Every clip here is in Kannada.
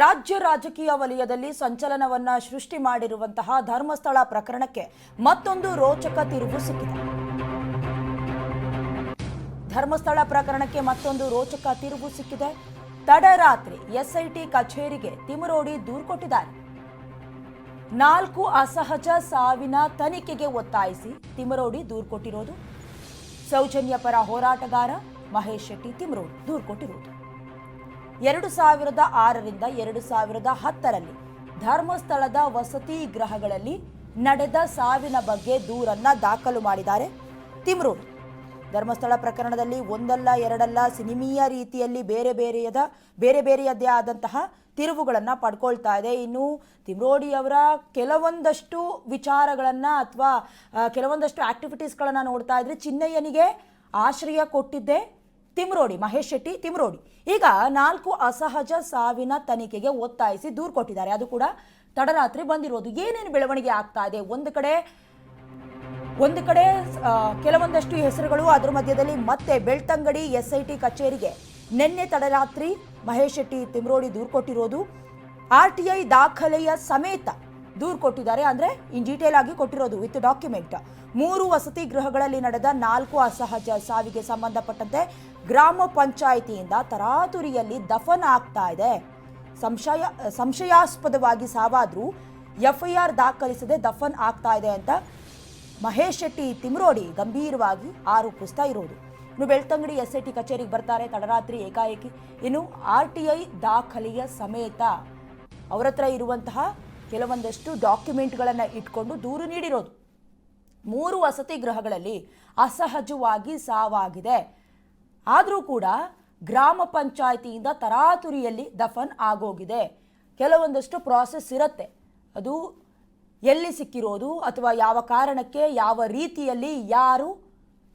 ರಾಜ್ಯ ರಾಜಕೀಯ ವಲಯದಲ್ಲಿ ಸಂಚಲನವನ್ನ ಸೃಷ್ಟಿ ಮಾಡಿರುವಂತಹ ಧರ್ಮಸ್ಥಳ ಪ್ರಕರಣಕ್ಕೆ ಮತ್ತೊಂದು ರೋಚಕ ತಿರುವು ಸಿಕ್ಕಿದೆ. ಧರ್ಮಸ್ಥಳ ಪ್ರಕರಣಕ್ಕೆ ಮತ್ತೊಂದು ರೋಚಕ ತಿರುವು ಸಿಕ್ಕಿದೆ. ತಡರಾತ್ರಿ ಎಸ್ಐಟಿ ಕಚೇರಿಗೆ ತಿಮರೋಡಿ ದೂರು ಕೊಟ್ಟಿದ್ದಾರೆ. ನಾಲ್ಕು ಅಸಹಜ ಸಾವಿನ ತನಿಖೆಗೆ ಒತ್ತಾಯಿಸಿ ತಿಮರೋಡಿ ದೂರು ಕೊಟ್ಟಿರೋದು. ಸೌಜನ್ಯ ಪರ ಹೋರಾಟಗಾರ ಮಹೇಶ್ ಶೆಟ್ಟಿ ತಿಮರೋಡಿ ದೂರು ಕೊಟ್ಟಿರೋದು. ಎರಡು ಸಾವಿರದ ಆರರಿಂದ ಎರಡು ಸಾವಿರದ ಹತ್ತರಲ್ಲಿ ಧರ್ಮಸ್ಥಳದ ವಸತಿ ಗೃಹಗಳಲ್ಲಿ ನಡೆದ ಸಾವಿನ ಬಗ್ಗೆ ದೂರನ್ನ ದಾಖಲು ಮಾಡಿದ್ದಾರೆ. ತಿಮ್ರೂರು ಧರ್ಮಸ್ಥಳ ಪ್ರಕರಣದಲ್ಲಿ ಒಂದಲ್ಲ ಎರಡಲ್ಲ ಸಿನಿಮೀಯ ರೀತಿಯಲ್ಲಿ ಬೇರೆ ಬೇರೆಯದ, ಬೇರೆ ಬೇರೆಯದೇ ಆದಂತಹ ತಿರುವುಗಳನ್ನು ಪಡ್ಕೊಳ್ತಾ ಇದೆ. ಇನ್ನು ತಿಮ್ರೋಡಿಯವರ ಕೆಲವೊಂದಷ್ಟು ವಿಚಾರಗಳನ್ನು ಅಥವಾ ಕೆಲವೊಂದಷ್ಟು ಆಕ್ಟಿವಿಟೀಸ್ಗಳನ್ನು ನೋಡ್ತಾ ಇದ್ರೆ ಚಿನ್ನಯ್ಯನಿಗೆ ಆಶ್ರಯ ಕೊಟ್ಟಿದ್ದೆ. ತಿಮ್ರೋಡಿ, ಮಹೇಶ್ ಶೆಟ್ಟಿ, ತಿಮ್ರೋಡಿ. ಈಗ ನಾಲ್ಕು ಅಸಹಜ ಸಾವಿನ ತನಿಖೆಗೆ ಒತ್ತಾಯಿಸಿ ದೂರು ಕೊಟ್ಟಿದ್ದಾರೆ. ಅದು ಕೂಡ ತಡರಾತ್ರಿ ಬಂದಿರೋದು. ಏನೇನು ಬೆಳವಣಿಗೆ ಆಗ್ತಾ ಇದೆ? ಒಂದು ಕಡೆ ಒಂದು ಕಡೆ ಕೆಲವೊಂದಷ್ಟು ಹೆಸರುಗಳು, ಅದರ ಮಧ್ಯದಲ್ಲಿ ಮತ್ತೆ ಬೆಳ್ತಂಗಡಿ ಎಸ್ ಐ ಟಿ ಕಚೇರಿಗೆ ನಿನ್ನೆ ತಡರಾತ್ರಿ ಮಹೇಶ್ ಶೆಟ್ಟಿ, ತಿಮ್ರೋಡಿ ದೂರು ಕೊಟ್ಟಿರೋದು. ಆರ್ ಟಿ ಐ ದಾಖಲೆಯ ಸಮೇತ ದೂರು ಕೊಟ್ಟಿದ್ದಾರೆ ಅಂದ್ರೆ ಇನ್ ಡೀಟೇಲ್ ಆಗಿ ಕೊಟ್ಟಿರೋದು ವಿತ್ ಡಾಕ್ಯುಮೆಂಟ್ ಮೂರು ವಸತಿ ಗೃಹಗಳಲ್ಲಿ ನಡೆದ ನಾಲ್ಕು ಅಸಹಜ ಸಾವಿಗೆ ಸಂಬಂಧಪಟ್ಟಂತೆ ಗ್ರಾಮ ಪಂಚಾಯಿತಿಯಿಂದ ತರಾತುರಿಯಲ್ಲಿ ದಫನ್ ಆಗ್ತಾ ಇದೆ. ಸಂಶಯ, ಸಂಶಯಾಸ್ಪದವಾಗಿ ಸಾವಾದ್ರೂ ಎಫ್ಐಆರ್ ದಾಖಲಿಸದೆ ದಫನ್ ಆಗ್ತಾ ಇದೆ ಅಂತ ಮಹೇಶ್ ಶೆಟ್ಟಿ ತಿಮ್ರೋಡಿ ಗಂಭೀರವಾಗಿ ಆರೋಪಿಸ್ತಾ ಇರೋದು. ಇನ್ನು ಬೆಳ್ತಂಗಡಿ ಎಸ್ ಐ ಟಿ ಕಚೇರಿಗೆ ಬರ್ತಾರೆ. ತಡರಾತ್ರಿ ಏಕಾಏಕಿ. ಇನ್ನು ಆರ್ ಟಿ ಐ ದಾಖಲೆಯ ಸಮೇತ ಅವರತ್ರ ಇರುವಂತಹ ಕೆಲವೊಂದಷ್ಟು ಡಾಕ್ಯುಮೆಂಟ್ಗಳನ್ನು ಇಟ್ಕೊಂಡು ದೂರು ನೀಡಿರೋದು. ಮೂರು ವಸತಿ ಗೃಹಗಳಲ್ಲಿ ಅಸಹಜವಾಗಿ ಸಾವಾಗಿದೆ. ಆದರೂ ಕೂಡ ಗ್ರಾಮ ಪಂಚಾಯಿತಿಯಿಂದ ತರಾತುರಿಯಲ್ಲಿ ದಫನ್ ಆಗೋಗಿದೆ. ಕೆಲವೊಂದಷ್ಟು ಪ್ರಾಸೆಸ್ ಇರುತ್ತೆ. ಅದು ಎಲ್ಲಿ ಸಿಕ್ಕಿರೋದು ಅಥವಾ ಯಾವ ಕಾರಣಕ್ಕೆ ಯಾವ ರೀತಿಯಲ್ಲಿ ಯಾರು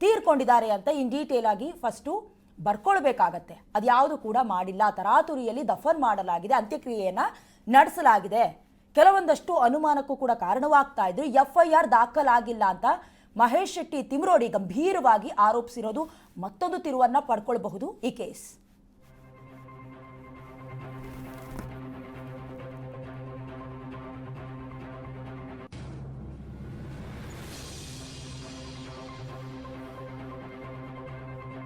ತೀರ್ಕೊಂಡಿದ್ದಾರೆ ಅಂತ ಇನ್ ಡೀಟೇಲ್ ಆಗಿ ಫಸ್ಟು ಬರ್ಕೊಳ್ಬೇಕಾಗತ್ತೆ. ಅದ್ಯಾವುದು ಕೂಡ ಮಾಡಿಲ್ಲ. ತರಾತುರಿಯಲ್ಲಿ ದಫನ್ ಮಾಡಲಾಗಿದೆ. ಅಂತ್ಯಕ್ರಿಯೆಯನ್ನು ನಡೆಸಲಾಗಿದೆ. ಕೆಲವೊಂದಷ್ಟು ಅನುಮಾನಕ್ಕೂ ಕೂಡ ಕಾರಣವಾಗ್ತಾ ಇದ್ರು. ಎಫ್ ಐ ಆರ್ ದಾಖಲಾಗಿಲ್ಲ ಅಂತ ಮಹೇಶ್ ಶೆಟ್ಟಿ ತಿಮ್ರೋಡಿ ಗಂಭೀರವಾಗಿ ಆರೋಪಿಸಿರೋದು ಮತ್ತೊಂದು ತಿರುವನ್ನ ಪಡ್ಕೊಳ್ಬಹುದು ಈ ಕೇಸ್.